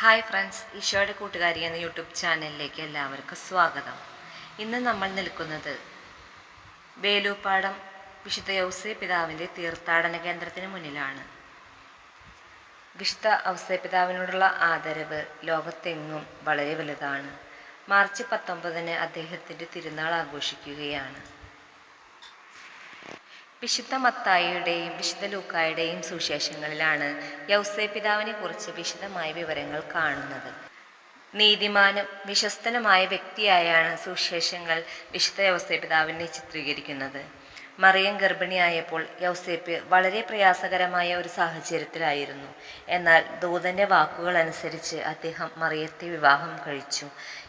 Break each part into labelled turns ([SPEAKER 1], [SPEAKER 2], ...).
[SPEAKER 1] Hi friends ഈശോയുടെ കൂട്ടുകാരി എന്ന യൂട്യൂബ് ചാനലിലേക്ക് എല്ലാവർക്കും സ്വാഗതം. ഇന്ന് നമ്മൾ നിൽക്കുന്നത് വേലൂപ്പാടം വിശുദ്ധ യൗസേ പിതാവിന്റെ തീർത്ഥാടന കേന്ദ്രത്തിന് മുന്നിലാണ്. വിശുദ്ധ ഔസേ പിതാവിനോടുള്ള ആദരവ് ലോകത്തെങ്ങും വളരെ വലുതാണ്. മാർച്ച് പത്തൊമ്പതിന് അദ്ദേഹത്തിന്റെ തിരുനാൾ ആഘോഷിക്കുകയാണ്. വിശുദ്ധ മത്തായിയുടെയും വിശുദ്ധ ലൂക്കായുടെയും സുവിശേഷങ്ങളിലാണ് യൗസേ പിതാവിനെ കുറിച്ച് വിശദമായ വിവരങ്ങൾ കാണുന്നത്. നീതിമാനും വിശ്വസ്തനുമായ വ്യക്തിയായാണ് സുവിശേഷങ്ങൾ വിശുദ്ധ യൗസേ പിതാവിനെ ചിത്രീകരിക്കുന്നത്. മറിയം ഗർഭിണിയായപ്പോൾ യൗസേപ്പ് വളരെ പ്രയാസകരമായ ഒരു സാഹചര്യത്തിലായിരുന്നു. എന്നാൽ ദൂതന്റെ വാക്കുകൾ അനുസരിച്ച് അദ്ദേഹം മറിയത്തെ വിവാഹം കഴിച്ചു.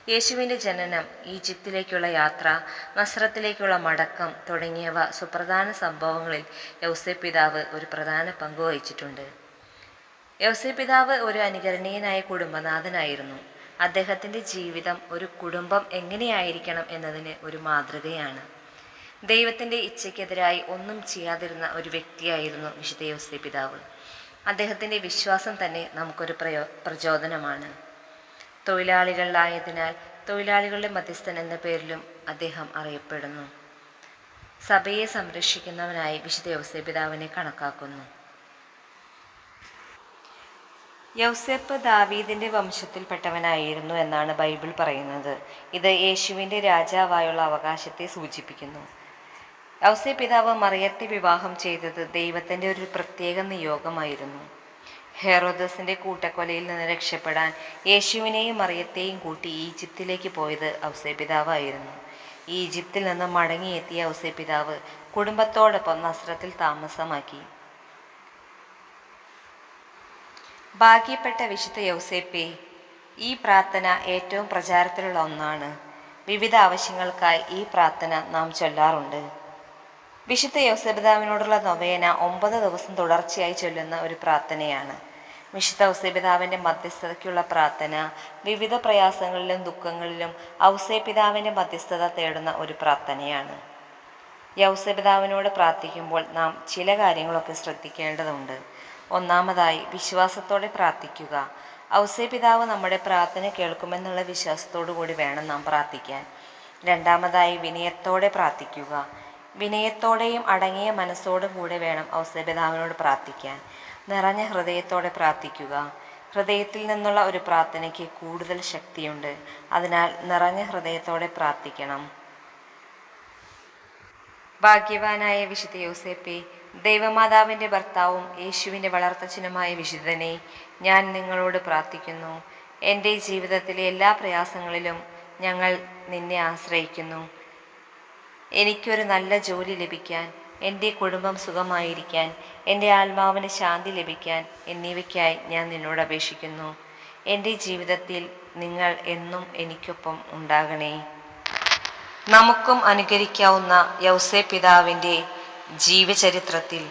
[SPEAKER 1] യേശുവിന്റെ ജനനം ഈജിപ്തിലേക്കുള്ള യാത്ര നസ്രത്തിലേക്കുള്ള മടക്കം തുടങ്ങിയവ സുപ്രധാന സംഭവങ്ങളിൽ യൗസേപ്പ് പിതാവ് ഒരു പ്രധാന പങ്ക് വഹിച്ചിട്ടുണ്ട്. യൗസേപ്പ് പിതാവ് ഒരു അനുകരണീയനായ കുടുംബനാഥനായിരുന്നു. അദ്ദേഹത്തിന്റെ ജീവിതം ഒരു കുടുംബം എങ്ങനെയായിരിക്കണം എന്നതിന് ഒരു മാതൃകയാണ്. ദൈവത്തിന്റെ ഇച്ഛയ്ക്കെതിരായി ഒന്നും ചെയ്യാതിരുന്ന ഒരു വ്യക്തിയായിരുന്നു വിശുദ്ധ യോസേ പിതാവ്. അദ്ദേഹത്തിന്റെ വിശ്വാസം തന്നെ നമുക്കൊരു പ്രയോ പ്രചോദനമാണ്. തൊഴിലാളികളിലായതിനാൽ തൊഴിലാളികളുടെ മധ്യസ്ഥൻ എന്ന പേരിലും അദ്ദേഹം അറിയപ്പെടുന്നു. സഭയെ സംരക്ഷിക്കുന്നവനായി വിശുദ്ധ യോസേ പിതാവിനെ കണക്കാക്കുന്നു. യൗസേപ്പ് ദാവീദിന്റെ വംശത്തിൽപ്പെട്ടവനായിരുന്നു എന്നാണ് ബൈബിൾ പറയുന്നത്. ഇത് യേശുവിന്റെ രാജാവായുള്ള അവകാശത്തെ സൂചിപ്പിക്കുന്നു. യൗസേ പിതാവ് മറിയത്തെ വിവാഹം ചെയ്തത് ദൈവത്തിന്റെ ഒരു പ്രത്യേക നിയോഗമായിരുന്നു. ഹെറോദസിന്റെ കൂട്ടക്കൊലയിൽ നിന്ന് രക്ഷപ്പെടാൻ യേശുവിനെയും മറിയത്തെയും കൂട്ടി ഈജിപ്തിലേക്ക് പോയത് ഔസേ പിതാവായിരുന്നു ഈജിപ്തിൽ നിന്ന് മടങ്ങിയെത്തിയ ഔസേ പിതാവ് കുടുംബത്തോടൊപ്പം നസ്രത്തിൽ താമസമാക്കി. ഭാഗ്യപ്പെട്ട വിശുദ്ധ യൗസേപ്പെ ഈ പ്രാർത്ഥന ഏറ്റവും പ്രചാരത്തിലുള്ള ഒന്നാണ്. വിവിധ ആവശ്യങ്ങൾക്കായി ഈ പ്രാർത്ഥന നാം ചൊല്ലാറുണ്ട്. വിശുദ്ധ യൗസപിതാവിനോടുള്ള നൊവേന ഒമ്പത് ദിവസം തുടർച്ചയായി ചൊല്ലുന്ന ഒരു പ്രാർത്ഥനയാണ്. വിശുദ്ധ ഔസേപിതാവിന്റെ മധ്യസ്ഥതയ്ക്കുള്ള പ്രാർത്ഥന വിവിധ പ്രയാസങ്ങളിലും ദുഃഖങ്ങളിലും ഔസേപിതാവിന്റെ മധ്യസ്ഥത തേടുന്ന ഒരു പ്രാർത്ഥനയാണ്. യൗസപിതാവിനോട് പ്രാർത്ഥിക്കുമ്പോൾ നാം ചില കാര്യങ്ങളൊക്കെ ശ്രദ്ധിക്കേണ്ടതുണ്ട്. ഒന്നാമതായി വിശ്വാസത്തോടെ പ്രാർത്ഥിക്കുക. ഔസേപിതാവ് നമ്മുടെ പ്രാർത്ഥന കേൾക്കുമെന്നുള്ള വിശ്വാസത്തോടു കൂടി വേണം നാം പ്രാർത്ഥിക്കാൻ. രണ്ടാമതായി വിനയത്തോടെ പ്രാർത്ഥിക്കുക. വിനയത്തോടെയും അടങ്ങിയ മനസ്സോടും കൂടെ വേണം ഔസേപിതാവിനോട് പ്രാർത്ഥിക്കാൻ. നിറഞ്ഞ ഹൃദയത്തോടെ പ്രാർത്ഥിക്കുക. ഹൃദയത്തിൽ നിന്നുള്ള ഒരു പ്രാർത്ഥനയ്ക്ക് കൂടുതൽ ശക്തിയുണ്ട്. അതിനാൽ നിറഞ്ഞ ഹൃദയത്തോടെ പ്രാർത്ഥിക്കണം. ഭാഗ്യവാനായ വിശുദ്ധ യോസേപ്പെ ദൈവമാതാവിന്റെ ഭർത്താവും യേശുവിന്റെ വളർത്തച്ഛനുമായ വിശുദ്ധനെ ഞാൻ നിങ്ങളോട് പ്രാർത്ഥിക്കുന്നു. എന്റെ ജീവിതത്തിലെ എല്ലാ പ്രയാസങ്ങളിലും ഞങ്ങൾ നിന്നെ ആശ്രയിക്കുന്നു. എനിക്കൊരു നല്ല ജോലി ലഭിക്കാൻ എന്റെ കുടുംബം സുഖമായിരിക്കാൻ എന്റെ ആത്മാവിന് ശാന്തി ലഭിക്കാൻ എന്നിവയ്ക്കായി ഞാൻ നിന്നോട് അപേക്ഷിക്കുന്നു. എന്റെ ജീവിതത്തിൽ നിങ്ങൾ എന്നും എനിക്കൊപ്പം ഉണ്ടാകണേ. നമുക്കും അനുകരിക്കാവുന്ന യൗസേ പിതാവിന്റെ ജീവചരിത്രത്തിൽ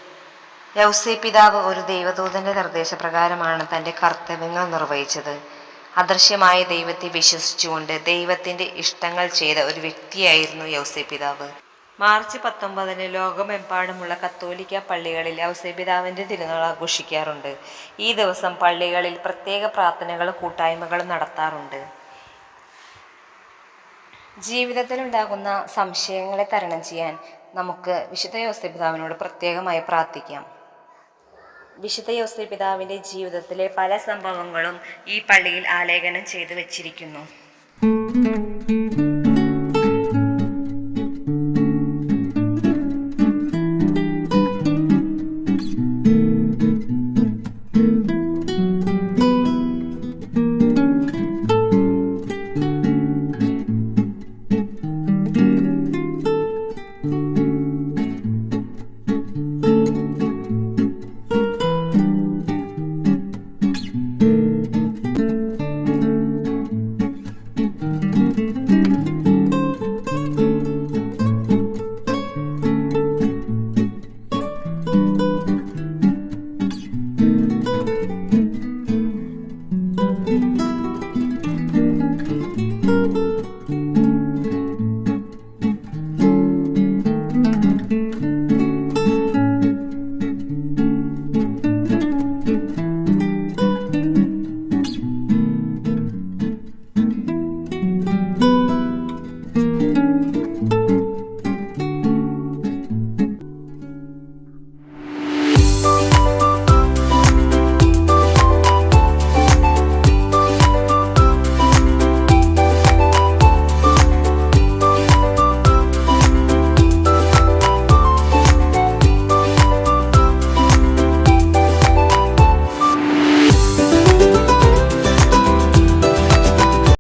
[SPEAKER 1] യൗസേ പിതാവ് ഒരു ദൈവദൂതന്റെ നിർദ്ദേശപ്രകാരമാണ് തന്റെ കർത്തവ്യങ്ങൾ നിർവഹിച്ചത്. അദൃശ്യമായ ദൈവത്തെ വിശ്വസിച്ചുകൊണ്ട് ദൈവത്തിന്റെ ഇഷ്ടങ്ങൾ ചെയ്ത ഒരു വ്യക്തിയായിരുന്നു യൗസേ പിതാവ്. മാർച്ച് പത്തൊമ്പതിന് ലോകമെമ്പാടുമുള്ള കത്തോലിക്ക പള്ളികളിൽ ഔസേ പിതാവിന്റെ തിരുനാൾ ആഘോഷിക്കാറുണ്ട്. ഈ ദിവസം പള്ളികളിൽ പ്രത്യേക പ്രാർത്ഥനകളും കൂട്ടായ്മകളും നടത്താറുണ്ട്. ജീവിതത്തിൽ ഉണ്ടാകുന്ന സംശയങ്ങളെ തരണം ചെയ്യാൻ നമുക്ക് വിശുദ്ധ യോസ്തപിതാവിനോട് പ്രത്യേകമായി പ്രാർത്ഥിക്കാം. വിശുദ്ധ യോസേ പിതാവിന്റെ ജീവിതത്തിലെ പല സംഭവങ്ങളും ഈ പള്ളിയിൽ ആലേഖനം ചെയ്തു വച്ചിരിക്കുന്നു.